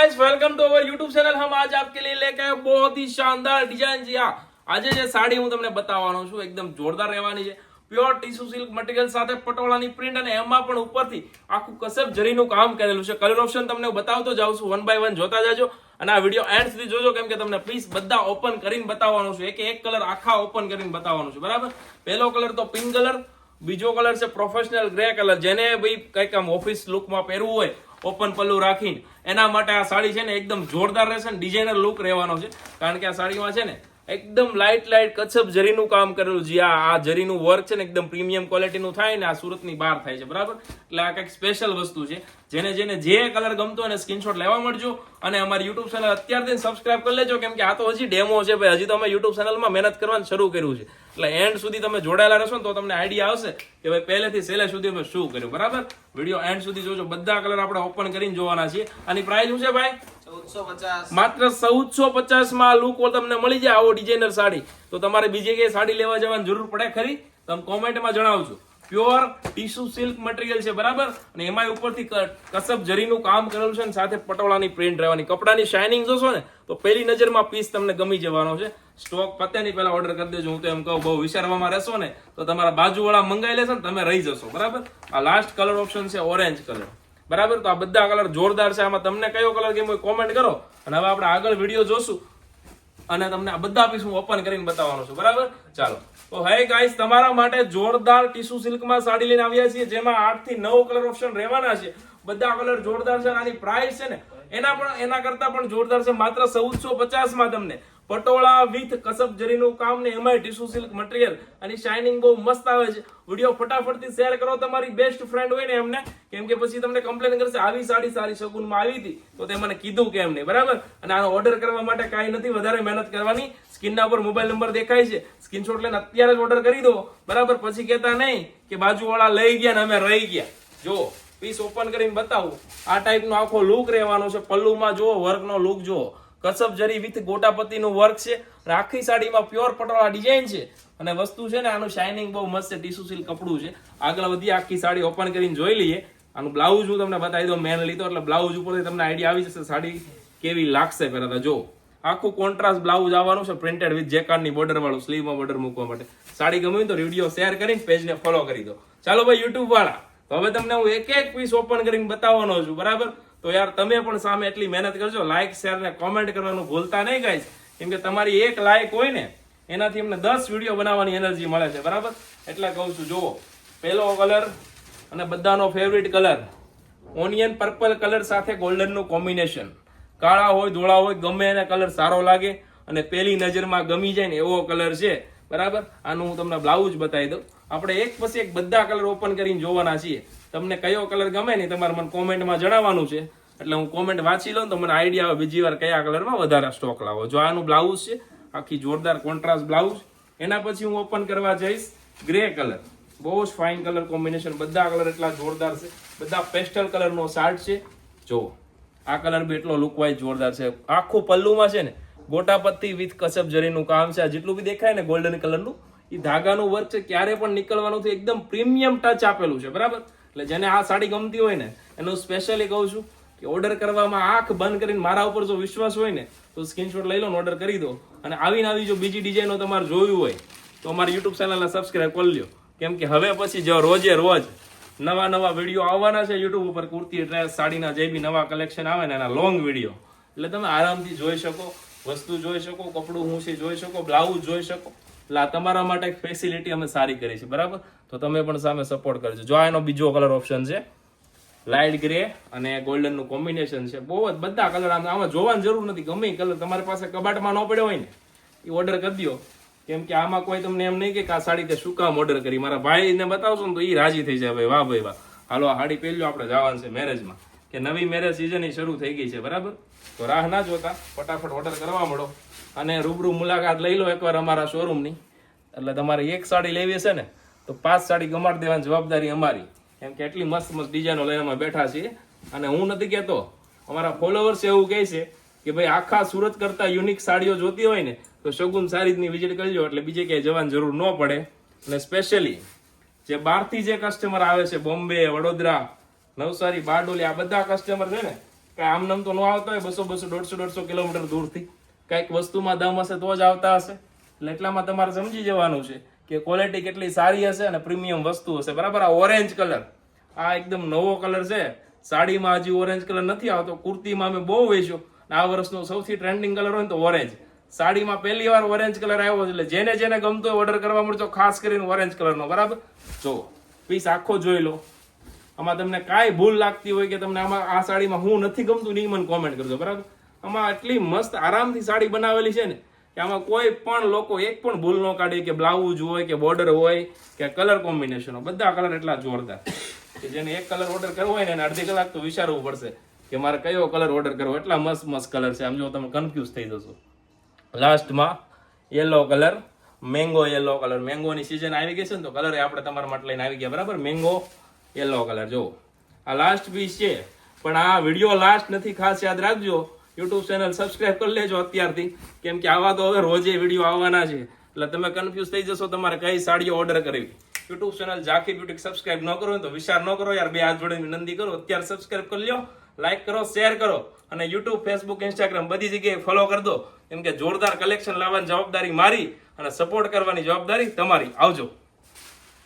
guys welcome to our YouTube channel हम आज आपके लिए लेके आए बहुत ही शानदार डिजाइन જી હા આજે જે સાડી હું તમને બતાવવાનો છું એકદમ જોરદાર રહેવાની છે પ્યોર ટીસ્યુ સિલ્ક મટીરિયલ સાથે પટોળાની પ્રિન્ટ અને એમાં પણ ઉપરથી આખું કસબ જરીનું કામ કરેલું છે કલર ઓપ્શન તમને હું બતાવતો જાઉં છું વન બાય વન જોતા જાજો અને આ વિડીયો એન્ડ સુધી જોજો કેમ કે તમને પીસ બધા ઓપન કરીને બતાવવાનું છે એક એક કલર આખા ઓપન કરીને બતાવવાનું છે બરાબર પહેલો કલર તો પિંક કલર બીજો કલર છે પ્રોફેશનલ ગ્રે કલર જેને ભાઈ કંઈક આમ ઓફિસ લુકમાં પહેરવું હોય ઓપન પલ્લુ રાખીને. એના માટે આ સાડી છે ને એકદમ જોરદાર રહેશે ને ડિઝાઇનર લુક રહેવાનો છે. કારણ કે આ સાડીમાં છે ને એકદમ લાઇટ લાઇટ કચ્છપ જરીનું કામ કરેલું છે. આ જરીનું વર્ક છે ને એકદમ પ્રીમિયમ ક્વોલિટીનું થાય ને આ સુરતની બહાર થાય છે, બરાબર? એટલે આ કંઈક સ્પેશિયલ વસ્તુ છે. જેને જેને જે કલર ગમતો અને સ્ક્રીનશોટ લેવા મળજો અને અમારી યુટ્યુબ ચેનલ અત્યારથી સબસ્ક્રાઇબ કરી લેજો, કેમ કે આ તો હજી ડેમો છે ભાઈ. હજી તો અમે યુટ્યુબ ચેનલમાં મહેનત કરવાનું શરૂ કર્યું છે. એટલે એન્ડ સુધી તમે જોડાયેલા રહેશો ને તો તમને આઈડિયા આવશે કે ભાઈ પહેલેથી સેલે સુધી અમે શું કર્યું, બરાબર? વીડિયો એન્ડ સુધી જોજો. બધા કલર આપણે ઓપન કરીને જોવાના છીએ. આની પ્રાઇસ શું છે ભાઈ? માત્ર ચૌદસો પચાસમાં લુક તમને મળી જાય આવો ડિઝાઇનર સાડી. તો તમારે બીજે કઈ સાડી લેવા જવાની જરૂર પડે ખરી? તમે કોમેન્ટમાં જણાવજો. પ્યોર ટીસ્યુ સિલ્ક મટીરિયલ છે, બરાબર? અને એમાં ઉપરથી કસબ જરીનું કામ કરેલું છે અને સાથે પટોળાની પ્રિન્ટ રહેવાની. કપડાની શાઇનિંગ જોશો ને, તો પહેલી નજરમાં પીસ તમને ગમી જવાનો છે. સ્ટોક પતે પહેલા ઓર્ડર કરી દેજો. હું તો એમ કહું, બહુ વિચારવામાં રહેશો ને, તો તમારા બાજુવાળા મંગાઈ લેશે ને, તમે રહી જશો, બરાબર? આ લાસ્ટ કલર ઓપ્શન છે ઓરેન્જ કલર બરાબર? તો આ બધા કલર જોરદાર છે. આમાં તમને કયો કલર ગમ્યો કોમેન્ટ કરો. અને હવે આપણે આગળ વીડિયો જોશું. અને તમને આ બધા પીસ હું ઓપન કરીને બતાવવાનો છું. બરાબર? ચાલો. તો હે ગાઈસ તમારા માટે જોરદાર ટીસ્યુ સિલ્કમાં સાડી લઈને આવ્યા છીએ, જેમાં આઠથી નવ કલર ઓપ્શન રહેવાના છે. બધા કલર જોરદાર છે આની પ્રાઇસ છે ને, એના પણ એના કરતા પણ જોરદાર છે. માત્ર ચૌદસો માં તમને. પટોળા, વિથ, કસબ જરીનું કામ ને એમાંય ટીસ્યુ સિલ્ક મટીરિયલ. અને શાઇનિંગ બહુ મસ્ત આવે છે. વીડિયો ફટાફટથી શેર કરો. તમારી બેસ્ટ ફ્રેન્ડ હોય ને એમને, કેમ કે પછી તમને કમ્પ્લેન કરશે, આવી સાડી સારી શગુનમાં આવી હતી. તો તે મને કીધું કે એમ નહીં, બરાબર? અને આનો ઓર્ડર કરવા માટે કાંઈ નથી, વધારે મહેનત કરવાની. સ્ક્રીનના ઉપર મોબાઈલ નંબર દેખાય છે. સ્ક્રીનશોટ લઈને અત્યારે જ ઓર્ડર કરી દો. બરાબર? પછી કહેતા નહીં કે બાજુવાળા લઈ ગયા ને અમે રહી ગયા. જો પીસ ઓપન કરીને બતાવું. આ ટાઈપનો આખો લુક રહેવાનો છે. પલ્લુમાં જુઓ, વર્કનો લુક જુઓ. કસબ જરી વિથ ગોટાપતિનું વર્ક છે અને આખી સાડીમાં પ્યોર પટોળા ડિઝાઇન છે. અને વસ્તુ છે ને, આનું શાઇનિંગ બહુ મસ્ત છે ટીસુ સિલ્ક કપડું છે. આગળ વધી આખી સાડી ઓપન કરીને જોઈ લઈએ. આનું બ્લાઉઝ હું તમને બતાવી દઉં મેન લીધો એટલે બ્લાઉઝ ઉપરથી તમને આઈડિયા આવી જશે સાડી કેવી લાગશે પહેલા જો. આખું કોન્ટ્રાસ્ટ બ્લાઉઝ આવવાનું છે પ્રિન્ટેડ વિથ જેકાર્ડની બોર્ડર વાળું સ્લીવમાં બોર્ડર મૂકવા માટે. સાડી ગમી તો વીડિયો શેર કરીને પેજને ફોલો કરી દો. ચાલો ભાઈ યુટ્યુબ વાળા. તો હવે તમને હું એક એક પીસ ઓપન કરીને બતાવવાનો છું, બરાબર? તો યાર તમે પણ સામે એટલી મહેનત કરજો. લાઈક શેર ને કોમેન્ટ કરવાનું ભૂલતા નહીં ગાઈશ કેમ કે તમારી એક લાઈક હોય ને, એનાથી અમને દસ વીડિયો બનાવવાની એનર્જી મળે છે, બરાબર? એટલે કહું છું, જુઓ. પહેલો કલર અને બધાનો favourite colour onion purple colour સાથે ગોલ્ડનનું કોમ્બિનેશન કાળા હોય, ધોળા હોય, ગમે એને કલર સારો લાગે અને પહેલી નજરમાં ગમી જાય ને એવો કલર છે, બરાબર? આનું હું તમને બ્લાઉઝ બતાવી દઉં. આપણે એક પછી એક બધા કલર ઓપન કરીને જોવાના છીએ. તમને કયો કલર ગમે ને તમારે મને કોમેન્ટમાં જણાવવાનું છે. એટલે હું કોમેન્ટ વાંચી લઉં તો મને આઈડિયા આવે બીજી વાર કયા કલરમાં વધારે સ્ટોક લાવો. જો આનું બ્લાઉઝ છે, આખી જોરદાર કોન્ટ્રાસ્ટ બ્લાઉઝ એના પછી હું ઓપન કરવા જઈશ. ગ્રે કલર બહુ જ ફાઇન કલર કોમ્બિનેશન બધા કલર એટલા જોરદાર છે. બધા પેસ્ટલ કલરનો શાર્ટ છે. જો, આ કલર બી એટલો લુકવાઇઝ જોરદાર છે. આખું પલ્લુમાં છે ને, ગોટાપત્તી વિથ કસબ જરીનું કામ છે. જેટલું બી દેખાય ને ગોલ્ડન કલરનું એ ધાગાનું વર્ક છે, ક્યારે પણ નીકળવાનું એકદમ પ્રીમિયમ ટચ આપેલું છે, બરાબર? એટલે જેને આ સાડી ગમતી હોય ને, એનું સ્પેશિયલી કહું છું કે ઓર્ડર કરવામાં આંખ બંધ કરીને મારા ઉપર જો વિશ્વાસ હોય ને, તો સ્ક્રીનશોટ લઈ લો ને ઓર્ડર કરી દો. અને આવીને આવી જો બીજી ડિઝાઇનો તમારે જોયું હોય, તો અમારી યુટ્યુબ ચેનલને સબસ્ક્રાઇબ કરી લ્યો. કેમ કે હવે પછી જો રોજે રોજ નવા નવા વીડિયો આવવાના છે યુટ્યુબ ઉપર, કુર્તી ડ્રેસ સાડીના જે બી નવા કલેક્શન આવે ને, એના લોંગ વીડિયો એટલે તમે આરામથી જોઈ શકો, વસ્તુ જોઈ શકો, કપડું હું જોઈ શકો બ્લાઉઝ જોઈ શકો. એટલે તમારા માટે ફેસિલિટી અમે સારી કરી છે, બરાબર? તો તમે પણ સામે સપોર્ટ કરજો. જો એનો બીજો કલર ઓપ્શન છે લાઇટ ગ્રે અને ગોલ્ડનનું કોમ્બિનેશન છે. બહુ જ બધા કલર આમાં જોવાની જરૂર નથી. ગમે કલર તમારી પાસે કબાટમાં ન પડ્યો હોય ને એ ઓર્ડર કરી દો કેમ કે આમાં કોઈ તમને એમ નહીં કે આ સાડી તે શું કામ ઓર્ડર કરી. મારા ભાઈને બતાવશો ને તો એ રાજી થઈ જાય. ભાઈ, વાહ ભાઈ, વાહ. હાલો, આ સાડી પહેરજો આપણે જવાનું છે મેરેજમાં કે નવી મેરેજ સિઝન શરૂ થઈ ગઈ છે, બરાબર? તો રાહ ના જોતા. ફટાફટ ઓર્ડર કરવા મળો. અને રૂબરૂ મુલાકાત લઈ લો એકવાર અમારા શોરૂમની એટલે તમારે એક સાડી લેવી હશે ને, તો પાંચ સાડી ગમાડી દેવાની જવાબદારી અમારી. કેમ કે એટલી મસ્ત મસ્ત ડિઝાઇનો લઈને અમે બેઠા છીએ. અને હું નથી કહેતો, અમારા ફોલોવર્સ એવું કહે છે કે ભાઈ, આખા સુરત કરતા યુનિક સાડીઓ જોતી હોય ને, તો શગુન સારીજની વિઝિટ કરજો, એટલે બીજે ક્યાંય જવાની જરૂર ન પડે. અને સ્પેશિયલી જે બહારથી જે કસ્ટમર આવે છે, બોમ્બે, વડોદરા, નવસારી, બારડોલી, આ બધા કસ્ટમર છે ને, કાંઈ આમ નામ તો ન આવતા હોય, બસો બસો, દોઢસો દોઢસો કિલોમીટર દૂરથી. કાંઈક વસ્તુમાં દમ હશે તો જ આવતા હશે. એટલે એટલામાં તમારે સમજી જવાનું છે કે ક્વોલિટી કેટલી સારી હશે અને પ્રીમિયમ વસ્તુ હશે. બરાબર? આ ઓરેન્જ કલર આ એકદમ નવો કલર છે. સાડીમાં હજી ઓરેન્જ કલર નથી આવતો. કુર્તીમાં અમે બહુ વેચ્યો. આ વર્ષનો સૌથી ટ્રેન્ડિંગ કલર હોય ને તો ઓરેન્જ સાડીમાં પહેલી વાર ઓરેન્જ કલર આવ્યો એટલે જેને જેને ગમતો હોય ઓર્ડર કરવા મળતો ખાસ કરીને ઓરેન્જ કલરનો બરાબર? જો પીસ આખો જોઈ લો. આમાં તમને કાંઈ ભૂલ લાગતી હોય કે તમને આમાં આ સાડીમાં હું નથી ગમતું નહીં મને કોમેન્ટ કરજો. બરાબર? આમાં એટલી મસ્ત આરામથી સાડી બનાવેલી છે ને કે આમાં કોઈ પણ લોકો એક પણ ભૂલ ન કાઢે કે બ્લાઉઝ હોય કે બોર્ડર હોય કે કલર કોમ્બિનેશનો, બધા કલર એટલા જોરદાર. કે જેને એક કલર ઓર્ડર કરવો હોય ને એને અડધી કલાક તો વિચારવું પડશે કે મારે કયો કલર ઓર્ડર કરવો. એટલા મસ્ત મસ્ત કલર છે. આમ જો તમે કન્ફ્યુઝ થઈ જશો. લાસ્ટમાં yellow colour mango yellow colour મેંગોની season આવી ગઈ છે ને તો કલર આપણે તમારા માટે લઈને આવી ગયા, બરાબર? મેંગો યલો કલર જો આ લાસ્ટ પીસ છે. પણ આ વીડિયો લાસ્ટ નથી ખાસ યાદ રાખજો. યુટ્યુબ ચેનલ સબસ્ક્રાઇબ કરી લેજો અત્યારથી. કેમ કે આવા તો હવે રોજે વીડિયો આવવાના છે. એટલે તમે કન્ફ્યુઝ થઈ જશો, તમારે કઈ સાડીઓ ઓર્ડર કરવી. YouTube channel Zaki beauty subscribe ન કરો તો વિચાર ન કરો યાર, બે હાથ જોડે વિનંતી કરો, અત્યારે સબસ્ક્રાઇબ કરી લો લાઈક કરો શેર કરો. અને યુટ્યુબ ફેસબુક ઇન્સ્ટાગ્રામ બધી જગ્યાએ ફોલો કરી દો. કેમ કે જોરદાર કલેક્શન લાવવાની જવાબદારી મારી અને સપોર્ટ કરવાની જવાબદારી તમારી. આવજો.